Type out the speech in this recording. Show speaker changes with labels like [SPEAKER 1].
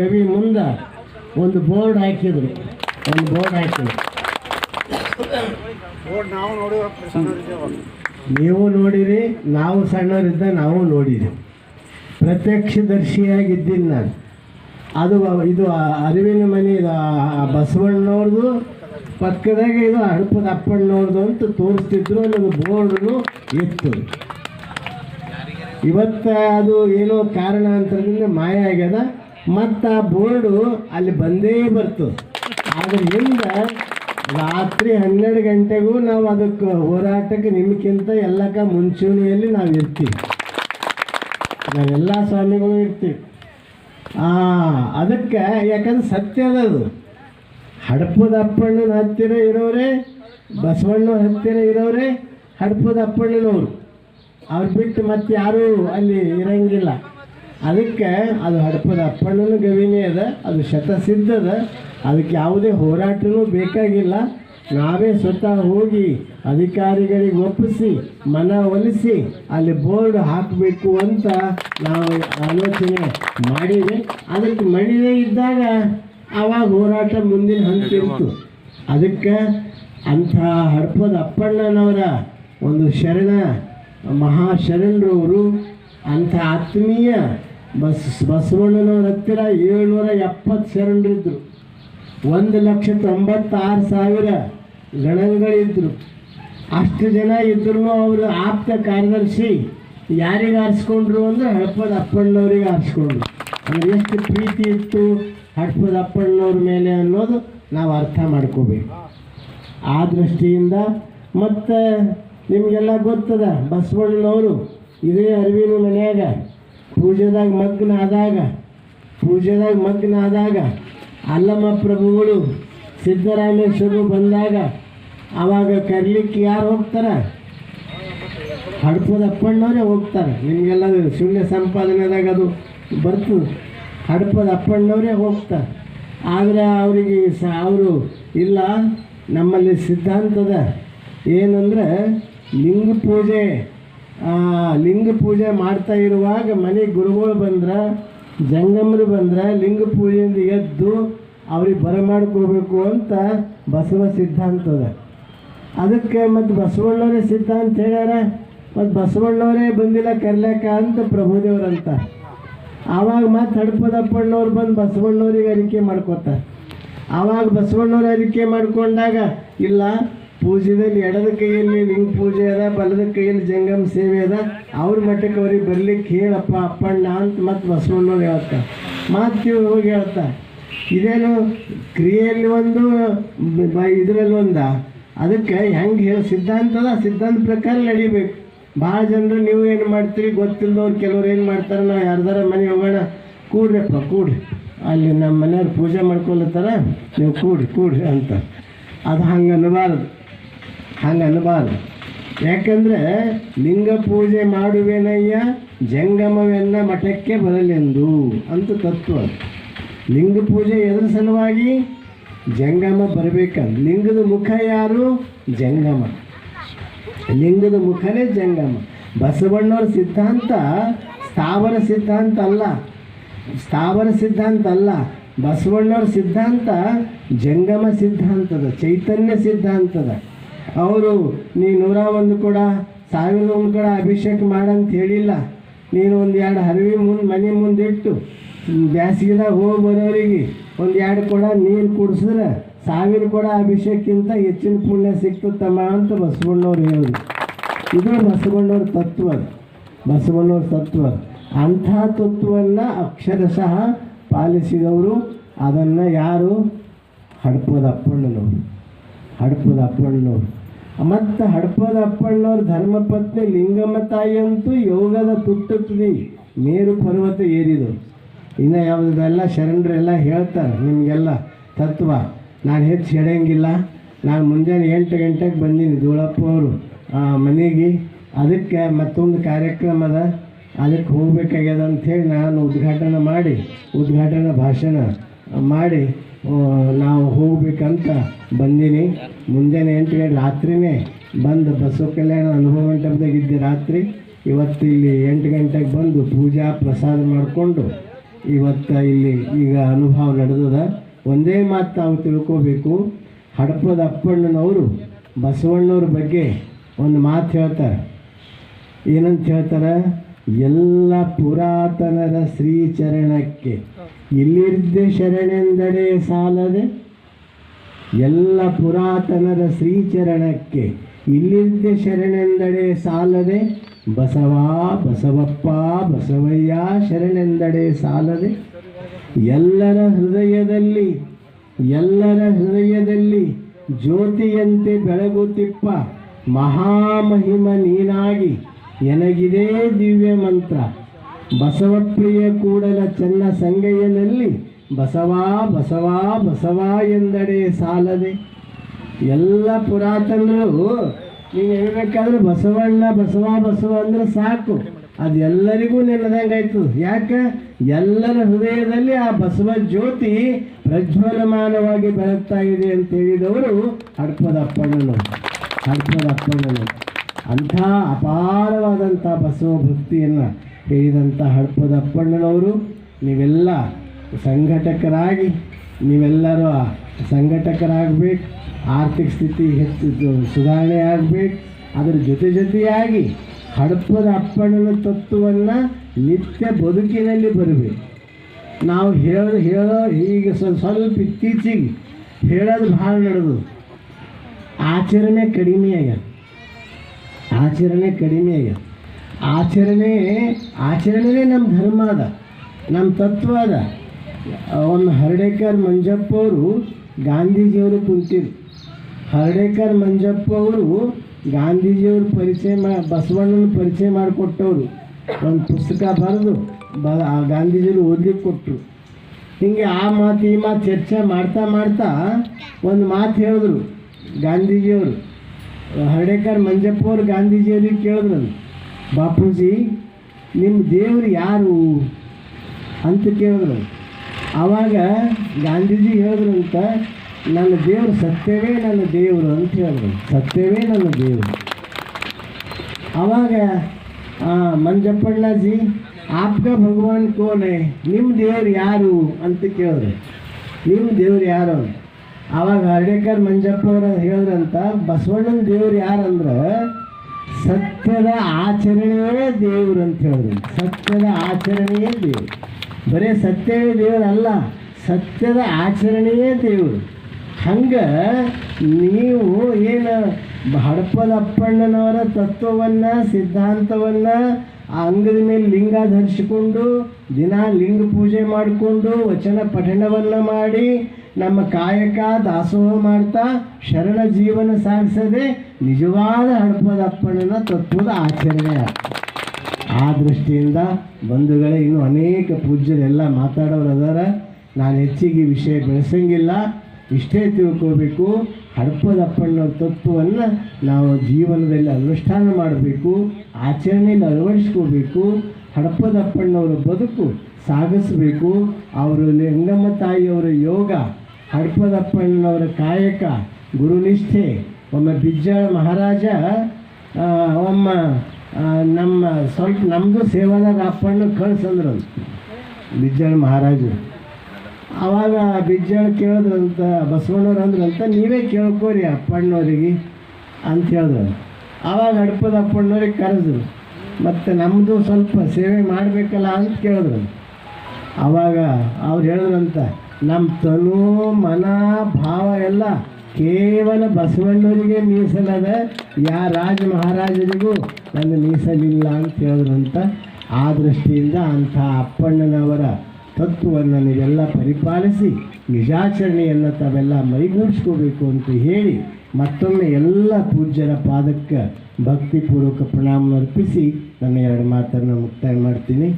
[SPEAKER 1] ಗವಿ ಮುಂದೆ ಒಂದು ಬೋರ್ಡ್ ಹಾಕಿದ್ರು. ಒಂದು ಬೋರ್ಡ್ ಹಾಕಿದ್ರು.
[SPEAKER 2] ನಾವು
[SPEAKER 1] ನೋಡಿರಿ ನಾವು ಸಣ್ಣವರಿದ್ದ ನಾವು ನೋಡಿರಿ. ಪ್ರತ್ಯಕ್ಷದರ್ಶಿಯಾಗಿದ್ದೀನಿ ನಾನು. ಅದು ಇದು ಅರಿವಿನ ಮನೆ ಇದು ಬಸವಣ್ಣವ್ರದ್ದು ಪಕ್ಕದಾಗ ಇದು ಹಡಪದ ಅಪ್ಪಣ್ಣವ್ರದ್ದು ಅಂತ ತೋರಿಸ್ತಿದ್ರು ಅಲ್ಲೊಂದು ಬೋರ್ಡ್ನು ಇತ್ತು. ಇವತ್ತು ಅದು ಏನೋ ಕಾರಣಾಂತರದಿಂದ ಮಾಯ ಆಗ್ಯದ. ಮತ್ತು ಬೋರ್ಡು ಅಲ್ಲಿ ಬಂದೇ ಬರ್ತು. ಅದರಿಂದ ರಾತ್ರಿ ಹನ್ನೆರಡು ಗಂಟೆಗೂ ನಾವು ಅದಕ್ಕೆ ಹೋರಾಟಕ್ಕೆ ನಿಮ್ಗಿಂತ ಎಲ್ಲಕ್ಕ ಮುಂಚೂಣಿಯಲ್ಲಿ ನಾವು ಇರ್ತೀವಿ. ನಾವೆಲ್ಲ ಸ್ವಾಮಿಗಳು ಇರ್ತೀವಿ. ಅದಕ್ಕೆ ಯಾಕಂದ್ರೆ ಸತ್ಯ ಅದ ಹಡಪದ ಅಪ್ಪಣ್ಣನ ಹತ್ತಿರ ಇರೋರೆ ಬಸವಣ್ಣನ ಹತ್ತಿರ ಇರೋರೇ, ಹಡಪದ ಅಪ್ಪಣ್ಣನವರು. ಅವ್ರು ಬಿಟ್ಟು ಮತ್ತೆ ಯಾರೂ ಅಲ್ಲಿ ಇರಂಗಿಲ್ಲ. ಅದಕ್ಕೆ ಅದು ಹಡಪದ ಅಪ್ಪಣ್ಣನ ಗವಿನೇ ಅದ ಅದು ಶತಸಿದ್ಧದ ಅದಕ್ಕೆ ಯಾವುದೇ ಹೋರಾಟನೂ ಬೇಕಾಗಿಲ್ಲ. ನಾವೇ ಸ್ವತಃ ಹೋಗಿ ಅಧಿಕಾರಿಗಳಿಗೆ ಒಪ್ಪಿಸಿ ಮನ ಒಲಿಸಿ ಅಲ್ಲಿ ಬೋರ್ಡ್ ಹಾಕಬೇಕು ಅಂತ ನಾವು ಆಲೋಚನೆ ಮಾಡಿದೆ. ಅದಕ್ಕೆ ಮಣಿದೇ ಇದ್ದಾಗ ಆವಾಗ ಹೋರಾಟ ಮುಂದಿನ ಹಂತ ಇತ್ತು. ಅದಕ್ಕೆ ಅಂಥ ಹಡಪದ ಅಪ್ಪಣ್ಣನವರ ಒಂದು ಶರಣ ಮಹಾಶರಣರವರು ಅಂಥ ಆತ್ಮೀಯ ಬಸ್, ಬಸವಣ್ಣನವ್ರ ಹತ್ತಿರ ಏಳ್ನೂರ ಎಪ್ಪತ್ತು ಶರಣರಿದ್ದರು ಒಂದು ಲಕ್ಷ ತೊಂಬತ್ತಾರು ಸಾವಿರ ಗಣಗಳಿದ್ದರು ಅಷ್ಟು ಜನ ಇದ್ರೂ ಅವರು ಆಪ್ತ ಕಾರ್ಯದರ್ಶಿ ಯಾರಿಗೆ ಆರಿಸ್ಕೊಂಡ್ರು ಅಂದರೆ ಹಡಪದ ಅಪ್ಪಣ್ಣವ್ರಿಗೆ ಆರಿಸ್ಕೊಂಡ್ರು. ಅಂದ್ರೆ ಎಷ್ಟು ಪ್ರೀತಿ ಇತ್ತು ಹಡಪದ ಅಪ್ಪಣ್ಣವ್ರ ಮೇಲೆ ಅನ್ನೋದು ನಾವು ಅರ್ಥ ಮಾಡ್ಕೋಬೇಕು. ಆ ದೃಷ್ಟಿಯಿಂದ ಮತ್ತು ನಿಮಗೆಲ್ಲ ಗೊತ್ತದ, ಬಸವಣ್ಣನವರು ಇದೇ ಅರಿವಿನ ಮನೆಯಾಗ ಪೂಜೆದಾಗ ಮಗ್ನ ಆದಾಗ ಪೂಜೆದಾಗ ಮಗ್ನ ಆದಾಗ, ಅಲ್ಲಮ್ಮ ಪ್ರಭುಗಳು ಸಿದ್ದರಾಮೇಶ್ವರು ಬಂದಾಗ ಆವಾಗ ಕರೀಲಿಕ್ಕೆ ಯಾರು ಹೋಗ್ತಾರೆ? ಹಡಪದ ಅಪ್ಪಣ್ಣವರೇ ಹೋಗ್ತಾರೆ. ನಿಮಗೆಲ್ಲ ಶೂನ್ಯ ಸಂಪಾದನೆದಾಗ ಅದು ಬರ್ತದೆ. ಹಡಪದ ಅಪ್ಪಣ್ಣವರೇ ಹೋಗ್ತಾರೆ. ಆದರೆ ಅವರಿಗೆ ಸ, ಅವರು ಇಲ್ಲ, ನಮ್ಮಲ್ಲಿ ಸಿದ್ಧಾಂತದ ಏನಂದ್ರೆ ಲಿಂಗ ಪೂಜೆ. ಲಿಂಗ ಪೂಜೆ ಮಾಡ್ತಾ ಇರುವಾಗ ಮನೆ ಗುರುಗಳು ಬಂದ್ರೆ, ಜಂಗಮರು ಬಂದ್ರೆ ಲಿಂಗ ಪೂಜೆಯಿಂದ ಎದ್ದು ಅವ್ರಿಗೆ ಬರಮಾಡ್ಕೋಬೇಕು ಅಂತ ಬಸವ ಸಿದ್ಧಾಂತದ ಅದಕ್ಕೆ ಮತ್ತು ಬಸವಣ್ಣವರೇ ಸಿದ್ಧಾಂತ ಹೇಳ್ಯಾರ, ಮತ್ತು ಬಸವಣ್ಣವರೇ ಬಂದಿಲ್ಲ ಕರ್ಲಾಕ ಅಂತ ಪ್ರಭುದೇವ್ರಂತ ಆವಾಗ ಮತ್ತು ಹಡಪದಪ್ಪಣ್ಣವ್ರು ಬಂದು ಬಸವಣ್ಣವ್ರಿಗೆ ಅರಿಕೆ ಮಾಡ್ಕೋತಾರೆ. ಆವಾಗ ಬಸವಣ್ಣವ್ರು ಅರಿಕೆ ಮಾಡ್ಕೊಂಡಾಗ ಇಲ್ಲ ಪೂಜೆದಲ್ಲಿ ಎಡದ ಕೈಯಲ್ಲಿ ಲಿಂಗ ಪೂಜೆ ಅದ, ಬಲದ ಕೈಯಲ್ಲಿ ಜಂಗಮ ಸೇವೆ ಅದ. ಅವ್ರ ಮಟ್ಟಕ್ಕೆ ಅವ್ರಿಗೆ ಬರ್ಲಿಕ್ಕೆ ಹೇಳಪ್ಪ, ಅಪ್ಪಣ್ಣ ಅಂತ ಮತ್ತೆ ಬಸವಣ್ಣವ್ರು ಹೇಳ್ತಾ ಮಾತು ಹೋಗಿ ಹೇಳ್ತಾರೆ ಇದೇನು ಕ್ರಿಯೆಯಲ್ಲಿ ಒಂದು ಇದರಲ್ಲಿ ಒಂದ. ಅದಕ್ಕೆ ಹೆಂಗೆ ಹೇಳಿ ಅದ, ಸಿದ್ಧಾಂತ ಪ್ರಕಾರ ನಡಿಬೇಕು. ಭಾಳ ಜನರು ನೀವು ಏನು ಮಾಡ್ತೀರಿ ಗೊತ್ತಿಲ್ಲದವ್ರು ಕೆಲವ್ರು ಏನು ಮಾಡ್ತಾರೆ, ನಾವು ಯಾರ್ದಾರ ಮನೆ ಹೋಗೋಣ, ಕೂಡ್ರಪ್ಪ ಕೂಡ್ರಿ ಅಲ್ಲಿ ನಮ್ಮ ಮನೆಯವ್ರು ಪೂಜೆ ಮಾಡ್ಕೊಳತ್ತಾರ ನೀವು ಕೂಡ್ರಿ ಕೂಡ್ರಿ ಅಂತ. ಅದು ಹಂಗೆ ಅನ್ನಬಾರ್ದು ಹಂಗೆ ಅನ್ನಬಾರ್ದು ಯಾಕಂದರೆ ಲಿಂಗ ಪೂಜೆ ಮಾಡುವೆನಯ್ಯ, ಜಂಗಮವೆನ್ನ ಮಠಕ್ಕೆ ಬರಲೆಂದು ಅಂತ ತತ್ವ ಲಿಂಗ ಪೂಜೆ ಎದ್ರ ಸಲುವಾಗಿ? ಜಂಗಮ ಬರಬೇಕಂತ ಲಿಂಗದ ಮುಖ ಯಾರು? ಜಂಗಮ. ಲಿಂಗದ ಮುಖನೇ ಜಂಗಮ. ಬಸವಣ್ಣವ್ರ ಸಿದ್ಧಾಂತ ಸ್ಥಾವರ ಸಿದ್ಧಾಂತ ಅಲ್ಲ. ಸ್ಥಾವರ ಸಿದ್ಧಾಂತ ಅಲ್ಲ. ಬಸವಣ್ಣವ್ರ ಸಿದ್ಧಾಂತ ಜಂಗಮ ಸಿದ್ಧಾಂತದ, ಚೈತನ್ಯ ಸಿದ್ಧಾಂತದ. ಅವರು, ನೀ ನೂರ ಒಂದು ಕೂಡ, ಸಾವಿರದ ಒಂದು ಕೂಡ ಅಭಿಷೇಕ ಮಾಡಂತ ಹೇಳಿಲ್ಲ. ನೀನು ಒಂದು ಎರಡು ಹರಿವಿ ಮುಂದೆ ಮನೆ ಮುಂದೆ ಇಟ್ಟು ಬ್ಯಾಸಿಗೆದಾಗ ಹೋಗಿ ಬರೋರಿಗೆ ಒಂದು ಎರಡು ಕೂಡ ನೀರು ಕುಡಿಸಿದ್ರೆ ಸಾವಿರ ಕೂಡ ಅಭಿಷೇಕಕ್ಕಿಂತ ಹೆಚ್ಚಿನ ಪುಣ್ಯ ಸಿಗ್ತದಮ್ಮ ಅಂತ ಬಸವಣ್ಣವ್ರು ಹೇಳಿದ್ರು. ಇದು ಬಸವಣ್ಣವ್ರ ತತ್ವ. ಬಸವಣ್ಣವ್ರ ತತ್ವ. ಅಂಥ ತತ್ವವನ್ನು ಅಕ್ಷರಶಃ ಪಾಲಿಸಿದವರು ಅದನ್ನು ಯಾರು? ಹಡಪದ ಅಪ್ಪಣ್ಣನವರು ಹಡಪದ ಅಪ್ಪಣ್ಣವ್ರು ಮತ್ತು ಹಡಪದ ಅಪ್ಪಣ್ಣವ್ರ ಧರ್ಮಪತ್ನಿ ಲಿಂಗಮ್ಮ ತಾಯಿ ಅಂತೂ ಯೋಗದ ತುಟ್ಟುತ್ತದೆ ಮೇರು ಪರ್ವತ ಏರಿದು ಇನ್ನು ಯಾವುದೆಲ್ಲ ಶರಣರೆಲ್ಲ ಹೇಳ್ತಾರೆ ನಿಮಗೆಲ್ಲ ತತ್ವ. ನಾನು ಹೆಚ್ಚು ಹೇಳಂಗಿಲ್ಲ. ನಾನು ಮುಂಜಾನೆ ಎಂಟು ಗಂಟೆಗೆ ಬಂದೀನಿ ಧೂಳಪ್ಪ ಅವರು ಮನೆಗೆ. ಅದಕ್ಕೆ ಮತ್ತೊಂದು ಕಾರ್ಯಕ್ರಮ ಅದ. ಅದಕ್ಕೆ ಹೋಗ್ಬೇಕಾಗ್ಯದ ಅಂಥೇಳಿ ನಾನು ಉದ್ಘಾಟನೆ ಮಾಡಿ ಉದ್ಘಾಟನಾ ಭಾಷಣ ಮಾಡಿ. ಆ, ನಾವು ಹೋಗ್ಬೇಕಂತ ಬಂದೀನಿ. ಮುಂಜಾನೆ ಎಂಟು ಗಂಟೆ ರಾತ್ರಿನೇ ಬಂದು ಬಸವ ಕಲ್ಯಾಣ ಅನುಭವ ಮಂಟಪದಾಗ ಇದ್ದೆ ರಾತ್ರಿ. ಇವತ್ತು ಇಲ್ಲಿ ಎಂಟು ಗಂಟೆಗೆ ಬಂದು ಪೂಜಾ ಪ್ರಸಾದ ಮಾಡಿಕೊಂಡು ಇವತ್ತು ಇಲ್ಲಿ ಈಗ ಅನುಭವ ನಡೆದದ. ಒಂದೇ ಮಾತು ತಾವು ತಿಳ್ಕೋಬೇಕು. ಹಡಪದ ಅಪ್ಪಣ್ಣನವರು ಬಸವಣ್ಣವ್ರ ಬಗ್ಗೆ ಒಂದು ಮಾತು ಹೇಳ್ತಾರೆ. ಏನಂತ ಹೇಳ್ತಾರೆ? ಎಲ್ಲ ಪುರಾತನರ ಶ್ರೀಚರಣಕ್ಕೆ. ಇಲ್ಲಿದ್ದ ಶರಣೆಂದಡೆ ಸಾಲದೆ? ಎಲ್ಲ ಪುರಾತನರ ಶ್ರೀಚರಣಕ್ಕೆ. ಇಲ್ಲಿದ್ದೆ ಶರಣೆಂದಡೆ ಸಾಲದೆ? ಬಸವ ಬಸವಪ್ಪ ಬಸವಯ್ಯ ಶರಣೆಂದಡೆ ಸಾಲದೆ? ಎಲ್ಲರ ಹೃದಯದಲ್ಲಿ ಎಲ್ಲರ ಹೃದಯದಲ್ಲಿ ಜ್ಯೋತಿಯಂತೆ ಬೆಳಗುತ್ತಿಪ್ಪ. ಮಹಾಮಹಿಮ ನೀನಾಗಿ. ಎನಗಿದೆ ದಿವ್ಯ ಮಂತ್ರ? ಬಸವಪ್ರಿಯ ಕೂಡಲ ಚೆನ್ನ ಸಂಗಯ್ಯನಲ್ಲಿ ಬಸವಾ ಬಸವಾ ಬಸವಾ ಎಂದಡೆ ಸಾಲದೆ. ಎಲ್ಲ ಪುರಾತನರು, ನೀವು ಹೇಳ್ಬೇಕಾದ್ರೆ ಬಸವಣ್ಣ, ಬಸವ ಬಸವ ಅಂದ್ರೆ ಸಾಕು. ಅದು ಎಲ್ಲರಿಗೂ ನೆನೆದಂಗೆ ಆಯ್ತು ಯಾಕೆ? ಎಲ್ಲರ ಹೃದಯದಲ್ಲಿ ಆ ಬಸವ ಜ್ಯೋತಿ ಪ್ರಜ್ವಲಮಾನವಾಗಿ ಬೆಳಗ್ತಾ ಇದೆ ಅಂತ ಹೇಳಿದವರು ಹಡ್ಪದ ಅಪ್ಪಣ್ಣನು ಹಡ್ಪದ ಅಪ್ಪಣ್ಣನು ಅಂಥ ಅಪಾರವಾದಂಥ ಬಸವ ಭಕ್ತಿಯನ್ನು ಹೇಳಿದಂಥ ಹಡ್ಪದ ಅಪ್ಪಣ್ಣನವರು, ನೀವೆಲ್ಲ ಸಂಘಟಕರಾಗಿ, ನೀವೆಲ್ಲರೂ ಸಂಘಟಕರಾಗಬೇಕು, ಆರ್ಥಿಕ ಸ್ಥಿತಿ ಹೆಚ್ಚು ಸುಧಾರಣೆ ಆಗಬೇಕು, ಅದರ ಜೊತೆ ಜೊತೆಯಾಗಿ ಹಡಪದ ಅಪ್ಪಣ್ಣನ ತತ್ವವನ್ನು ನಿತ್ಯ ಬದುಕಿನಲ್ಲಿ ಬರಬೇಕು. ನಾವು ಹೇಳೋ ಹೇಳೋ ಈಗ ಸ್ವಲ್ಪ ಇತ್ತೀಚೆಗೆ ಹೇಳೋದು ಭಾಳ ನಡೆದು. ಆಚರಣೆ ಕಡಿಮೆ ಆಚರಣೆ ಕಡಿಮೆ ಆಗ್ಯದ ಆಚರಣೆ, ಆಚರಣೆನೇ ನಮ್ಮ ಧರ್ಮ ಅದ. ನಮ್ಮ ತತ್ವ ಅದ. ಒಂದು ಹರಡೇಕರ್ ಮಂಜಪ್ಪ ಅವರು ಗಾಂಧೀಜಿಯವರು ಕುಂತಿದ್ರು. ಹರಡೇಕರ್ ಮಂಜಪ್ಪ ಅವರು ಗಾಂಧೀಜಿಯವರು ಪರಿಚಯ ಮಾ, ಬಸವಣ್ಣನ ಪರಿಚಯ ಮಾಡಿಕೊಟ್ಟವರು. ಒಂದು ಪುಸ್ತಕ ಬರೆದು ಬ ಗಾಂಧೀಜಿಯವರು ಓದ್ಲಿಕ್ಕೆ ಕೊಟ್ಟರು ಹಿಂಗೆ ಆ ಮಾತು ಈ ಮಾತು ಚರ್ಚೆ ಮಾಡ್ತಾ ಮಾಡ್ತಾ ಒಂದು ಮಾತು ಹೇಳಿದ್ರು ಗಾಂಧೀಜಿಯವರು. ಹರ್ಡೇಕರ್ ಮಂಜಪ್ಪ ಅವರು ಗಾಂಧೀಜಿಯವ್ರಿಗೆ ಕೇಳಿದ್ರು ಬಾಪೂಜಿ ನಿಮ್ಮ ದೇವರು ಯಾರು? ಅಂತ ಕೇಳಿದ್ರು. ಆವಾಗ ಗಾಂಧೀಜಿ ಹೇಳಿದ್ರಂತ, ನನ್ನ ದೇವರು ಸತ್ಯವೇ ನನ್ನ ದೇವರು ಅಂತ ಹೇಳಿದ್ರು. ಸತ್ಯವೇ ನನ್ನ ದೇವರು ಆವಾಗ ಮಂಜಪ್ಪಣ್ಣಾಜಿ ಮಂಜಪ್ಪಣ್ಣಜಿ ಆಪ್ಕ ಭಗವಾನ್ ಕೋನೆ ನಿಮ್ಮ ದೇವ್ರು ಯಾರು? ಅಂತ ಕೇಳಿದ್ರು. ನಿಮ್ಮ ದೇವ್ರು ಯಾರು? ಅಂತ ಆವಾಗ ಹರ್ಡೇಕರ್ ಮಂಜಪ್ಪ ಅವರು ಹೇಳಿದ್ರಂತ, ಬಸವಣ್ಣನ ದೇವ್ರು ಯಾರಂದ್ರೆ, ಸತ್ಯದ ಆಚರಣೆಯೇ ದೇವ್ರು ಅಂತ ಹೇಳಿದ್ರು. ಸತ್ಯದ ಆಚರಣೆಯೇ ದೇವ್ರು. ಬರೀ ಸತ್ಯವೇ ದೇವರಲ್ಲ ಸತ್ಯದ ಆಚರಣೆಯೇ ದೇವರು. ಹಂಗೆ ನೀವು ಏನು ಹಡಪದಪ್ಪಣ್ಣನವರ ತತ್ವವನ್ನು, ಸಿದ್ಧಾಂತವನ್ನು ಆ ಅಂಗದ ಮೇಲೆ ಲಿಂಗ ಧರಿಸಿಕೊಂಡು ದಿನ ಲಿಂಗ ಪೂಜೆ ಮಾಡಿಕೊಂಡು ವಚನ ಪಠಣವನ್ನು ಮಾಡಿ ನಮ್ಮ ಕಾಯಕ ದಾಸೋಹ ಮಾಡ್ತಾ ಶರಣ ಜೀವನ ಸಾಗಿಸದೆ ನಿಜವಾದ ಹಡಪದ ಅಪ್ಪಣನ ತತ್ವದ ಆಚರಣೆ. ಆ ದೃಷ್ಟಿಯಿಂದ ಬಂಧುಗಳೇ, ಇನ್ನೂ ಅನೇಕ ಪೂಜ್ಯರೆಲ್ಲ ಮಾತಾಡೋರು ಅದಾರ ನಾನು ಹೆಚ್ಚಿಗೆ ವಿಷಯ ಬೆಳೆಸಂಗಿಲ್ಲ. ಇಷ್ಟೇ ತಿಳ್ಕೋಬೇಕು. ಹಡಪದಪ್ಪಣ್ಣವ್ರ ತತ್ವವನ್ನು ನಾವು ಜೀವನದಲ್ಲಿ ಅನುಷ್ಠಾನ ಮಾಡಬೇಕು, ಆಚರಣೆಯಲ್ಲಿ ಅಳವಡಿಸ್ಕೋಬೇಕು ಹಡಪದಪ್ಪಣ್ಣವರ ಬದುಕು ಸಾಗಿಸಬೇಕು. ಅವರು ಲಿಂಗಮ್ಮ ತಾಯಿಯವರ ಯೋಗ ಹಡಪದಪ್ಪಣ್ಣವರ ಕಾಯಕ, ಗುರುನಿಷ್ಠೆ. ಒಮ್ಮೆ ಬಿಜ್ಜಾಳ ಮಹಾರಾಜ ಒಮ್ಮ ನಮ್ಮ ಸ್ವಲ್ಪ ನಮ್ಮದು ಸೇವಾದಾಗ ಅಪ್ಪಣ್ಣ ಕಳ್ಸಂದ್ರು ಬಿಜ್ಜಾಳ ಮಹಾರಾಜರು. ಆವಾಗ ಬಿಜ್ಜಾಳ ಕೇಳಿದ್ರಂತ ಬಸವಣ್ಣವ್ರು ಅಂದ್ರಂತ ನೀವೇ ಕೇಳ್ಕೋರಿ ಅಪ್ಪಣ್ಣವ್ರಿಗೆ ಅಂತ ಹೇಳಿದ್ರು. ಆವಾಗ ಅಡ್ಪದ ಅಪ್ಪಣ್ಣವ್ರಿಗೆ ಕರೆದ್ರು. ಮತ್ತು ನಮ್ಮದು ಸ್ವಲ್ಪ ಸೇವೆ ಮಾಡಬೇಕಲ್ಲ ಅಂತ ಕೇಳಿದ್ರು. ಆವಾಗ ಅವ್ರು ಹೇಳಿದ್ರಂತ ನಮ್ಮ ತನು, ಮನ, ಭಾವ ಎಲ್ಲ ಕೇವಲ ಬಸವಣ್ಣವರಿಗೆ ಮೀಸಲದ ಯಾ ರಾಜ ಮಹಾರಾಜರಿಗೂ ನನ್ನ ಮೀಸಲಿಲ್ಲ ಅಂತ ಹೇಳಿದ್ರಂತ, ಆ ದೃಷ್ಟಿಯಿಂದ ಅಂಥ ಅಪ್ಪಣ್ಣನವರ ತತ್ವವನ್ನು ನೀವೆಲ್ಲ ಪರಿಪಾಲಿಸಿ, ನಿಜಾಚರಣೆಯನ್ನು ತಾವೆಲ್ಲ ಮೈಗೂಡಿಸ್ಕೋಬೇಕು ಅಂತ ಹೇಳಿ ಮತ್ತೊಮ್ಮೆ ಎಲ್ಲ ಪೂಜ್ಯರ ಪಾದಕ್ಕೆ ಭಕ್ತಿಪೂರ್ವಕ ಪ್ರಣಾಮ ಅರ್ಪಿಸಿ ನನ್ನ ಎರಡು ಮಾತನ್ನು ಮುಕ್ತಾಯ ಮಾಡ್ತೀನಿ.